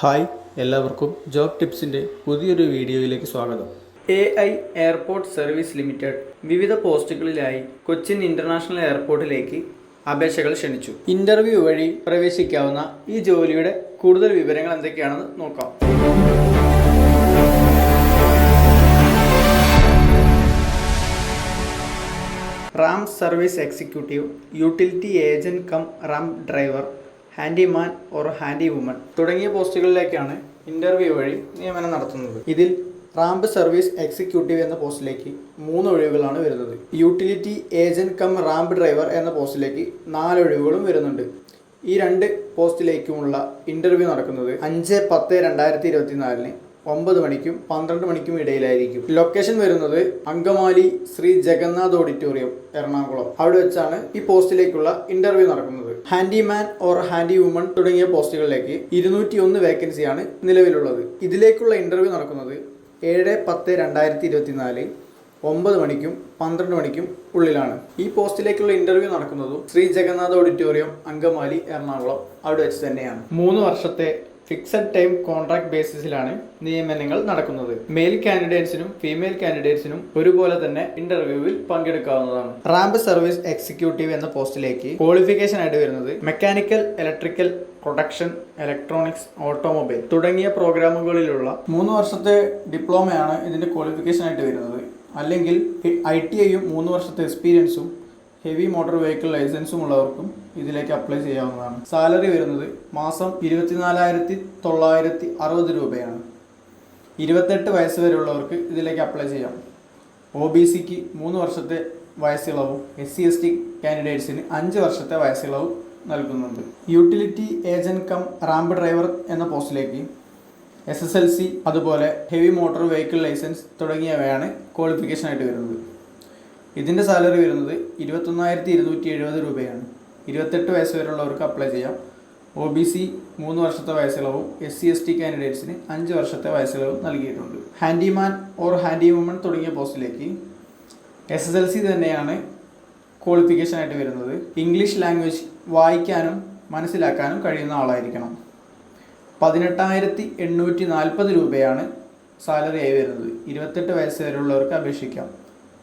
Hi എല്ലാവർക്കും job ടിപ്സിന്റെ പുതിയൊരു വീഡിയോയിലേക്ക് സ്വാഗതം. A I airport service limited വിവിധ പോസ്റ്റുകളിലായി കൊച്ചിൻ ഇന്റർനാഷണൽ എയർപോർട്ടിലേക്ക് അപേക്ഷകൾ ക്ഷണിച്ചു. ഇന്റർവ്യൂ വഴി പ്രവേശിക്കാവുന്ന ഈ ജോലിയുടെ കൂടുതൽ വിവരങ്ങൾ എന്തൊക്കെയാണെന്ന് നോക്കാം. Ramp service executive utility agent cum ramp driver handyman or handy woman തുടങ്ങിയ പോസ്റ്റുകളിലേക്കാണ് ഇന്റർവ്യൂ വഴി നിയമനം നടത്തുന്നത്. ഇതിൽ റാമ്പ് സർവീസ് എക്സിക്യൂട്ടീവ് എന്ന പോസ്റ്റിലേക്ക് മൂന്ന് ഒഴിവുകളാണ് വരുന്നത്. Utility agent cum ramp driver എന്ന പോസ്റ്റിലേക്ക് നാല് ഒഴിവുകളും വരുന്നുണ്ട്. ഈ രണ്ട് പോസ്റ്റിലേക്കുമുള്ള ഇന്റർവ്യൂ നടക്കുന്നത് അഞ്ച് പത്ത് രണ്ടായിരത്തി ഇരുപത്തിനാലിന് ഒമ്പത് മണിക്കും പന്ത്രണ്ട് മണിക്കും ഇടയിലായിരിക്കും. ലൊക്കേഷൻ വരുന്നത് അങ്കമാലി ശ്രീ ജഗന്നാഥ് ഓഡിറ്റോറിയം എറണാകുളം. അവിടെ വെച്ചാണ് ഈ പോസ്റ്റിലേക്കുള്ള ഇന്റർവ്യൂ നടക്കുന്നത്. ഹാൻഡിമാൻ ഓർ ഹാൻഡി വുമൺ തുടങ്ങിയ പോസ്റ്റുകളിലേക്ക് ഇരുന്നൂറ്റി ഒന്ന് വേക്കൻസിയാണ് നിലവിലുള്ളത്. ഇതിലേക്കുള്ള ഇന്റർവ്യൂ നടക്കുന്നത് ഏഴ് പത്ത് രണ്ടായിരത്തി ഇരുപത്തിനാല് ഒമ്പത് മണിക്കും പന്ത്രണ്ട് മണിക്കും ഉള്ളിലാണ്. ഈ പോസ്റ്റിലേക്കുള്ള ഇന്റർവ്യൂ നടക്കുന്നതും ശ്രീ ജഗന്നാഥ് ഓഡിറ്റോറിയം അങ്കമാലി എറണാകുളം അവിടെ വെച്ച് തന്നെയാണ്. മൂന്ന് വർഷത്തെ ഫിക്സഡ് ടൈം കോൺട്രാക്ട് ബേസിസിലാണ് നിയമനങ്ങൾ നടക്കുന്നത്. മെയിൽ കാൻഡിഡേറ്റ്സിനും ഫീമെയിൽ കാൻഡിഡേറ്റ്സിനും ഒരുപോലെ തന്നെ ഇന്റർവ്യൂവിൽ പങ്കെടുക്കാവുന്നതാണ്. റാമ്പ് സർവീസ് എക്സിക്യൂട്ടീവ് എന്ന പോസ്റ്റിലേക്ക് ക്വാളിഫിക്കേഷൻ ആയിട്ട് വരുന്നത് mechanical electrical production electronics automobile തുടങ്ങിയ പ്രോഗ്രാമുകളിലുള്ള മൂന്ന് വർഷത്തെ ഡിപ്ലോമയാണ് ഇതിന്റെ ക്വാളിഫിക്കേഷൻ ആയിട്ട് വരുന്നത്. അല്ലെങ്കിൽ ഐ ടി ഐയും മൂന്ന് വർഷത്തെ എക്സ്പീരിയൻസും ഹെവി മോട്ടോർ വെഹിക്കിൾ ലൈസൻസും ഉള്ളവർക്കും ഇതിലേക്ക് അപ്ലൈ ചെയ്യാവുന്നതാണ്. സാലറി വരുന്നത് മാസം ഇരുപത്തിനാലായിരത്തി തൊള്ളായിരത്തി അറുപത് രൂപയാണ്. ഇരുപത്തെട്ട് വയസ്സ് വരെയുള്ളവർക്ക് ഇതിലേക്ക് അപ്ലൈ ചെയ്യാം. ഒ ബി സിക്ക് മൂന്ന് വർഷത്തെ വയസ്സിളവും എസ് സി എസ് ടി കാൻഡിഡേറ്റ്സിന് അഞ്ച് വർഷത്തെ വയസ്സിളവും നൽകുന്നുണ്ട്. Utility agent cum ramp driver എന്ന പോസ്റ്റിലേക്ക് എസ് എസ് എൽ സി അതുപോലെ ഹെവി മോട്ടോർ വെഹിക്കിൾ ലൈസൻസ് തുടങ്ങിയവയാണ് ക്വാളിഫിക്കേഷനായിട്ട് വരുന്നത്. ഇതിന്റെ സാലറി വരുന്നത് ഇരുപത്തൊന്നായിരത്തി ഇരുന്നൂറ്റി എഴുപത് രൂപയാണ്. ഇരുപത്തെട്ട് വയസ്സ് വരെയുള്ളവർക്ക് അപ്ലൈ ചെയ്യാം. ഒ ബി സി മൂന്ന് വർഷത്തെ വയസ്സിളവും എസ് സി എസ് ടി കാൻഡിഡേറ്റ്സിന് അഞ്ച് വർഷത്തെ വയസ്സിളവും നൽകിയിട്ടുണ്ട്. ഹാൻഡിമാൻ ഓർ ഹാൻഡി വുമൺ തുടങ്ങിയ പോസ്റ്റിലേക്ക് എസ് എസ് എൽ സി തന്നെയാണ് ക്വാളിഫിക്കേഷൻ ആയിട്ട് വരുന്നത്. ഇംഗ്ലീഷ് ലാംഗ്വേജ് വായിക്കാനും മനസ്സിലാക്കാനും കഴിയുന്ന ആളായിരിക്കണം. പതിനെട്ടായിരത്തി എണ്ണൂറ്റി നാൽപ്പത് രൂപയാണ് സാലറി ആയി വരുന്നത്. ഇരുപത്തെട്ട് വയസ്സ് വരെയുള്ളവർക്ക് അപേക്ഷിക്കാം.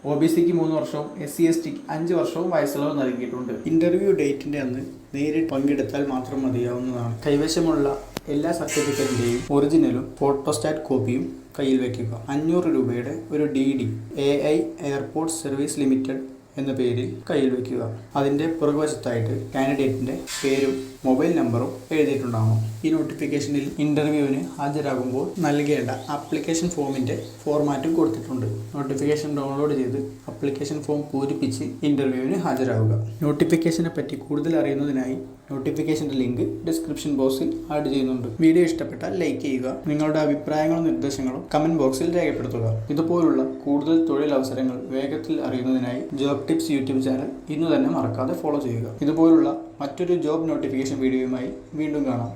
ഒ ബി സിക്ക് മൂന്ന് വർഷവും എസ് സി എസ് ടിക്ക് അഞ്ച് വർഷവും വയസ്സുള്ളവർ നൽകിയിട്ടുണ്ട്. ഇന്റർവ്യൂ ഡേറ്റിന്റെ അന്ന് നേരിട്ട് പങ്കെടുത്താൽ മാത്രം മതിയാവുന്നതാണ്. കൈവശമുള്ള എല്ലാ സർട്ടിഫിക്കറ്റിന്റെയും ഒറിജിനലും ഫോട്ടോസ്റ്റാറ്റ് കോപ്പിയും കയ്യിൽ വയ്ക്കുക. അഞ്ഞൂറ് രൂപയുടെ ഒരു D D A I airport service limited എന്ന പേരിൽ കയ്യിൽ വയ്ക്കുക. അതിന്റെ പുറകുവശത്തായിട്ട് കാൻഡിഡേറ്റിന്റെ പേരും മൊബൈൽ നമ്പറും എഴുതിയിട്ടുണ്ടാകും. ഈ നോട്ടിഫിക്കേഷനിൽ ഇന്റർവ്യൂവിന് ഹാജരാകുമ്പോൾ നൽകേണ്ട ആപ്ലിക്കേഷൻ ഫോമിന്റെ ഫോർമാറ്റും കൊടുത്തിട്ടുണ്ട്. നോട്ടിഫിക്കേഷൻ ഡൗൺലോഡ് ചെയ്ത് അപ്ലിക്കേഷൻ ഫോം പൂരിപ്പിച്ച് ഇന്റർവ്യൂവിന് ഹാജരാകുക. നോട്ടിഫിക്കേഷനെ പറ്റി കൂടുതൽ അറിയുന്നതിനായി നോട്ടിഫിക്കേഷന്റെ ലിങ്ക് ഡിസ്ക്രിപ്ഷൻ ബോക്സിൽ ആഡ് ചെയ്യുന്നുണ്ട്. വീഡിയോ ഇഷ്ടപ്പെട്ടാൽ ലൈക്ക് ചെയ്യുക നിങ്ങളുടെ അഭിപ്രായങ്ങളും നിർദ്ദേശങ്ങളും കമന്റ് ബോക്സിൽ രേഖപ്പെടുത്തുക. ഇതുപോലുള്ള കൂടുതൽ തൊഴിലവസരങ്ങൾ വേഗത്തിൽ അറിയുന്നതിനായി ജോബ് ടിപ്സ് യൂട്യൂബ് ചാനൽ ഇന്ന് തന്നെ മറക്കാതെ ഫോളോ ചെയ്യുക. ഇതുപോലുള്ള മറ്റൊരു ജോബ് നോട്ടിഫിക്കേഷൻ വീഡിയോയുമായി വീണ്ടും കാണാം.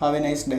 Have a nice day.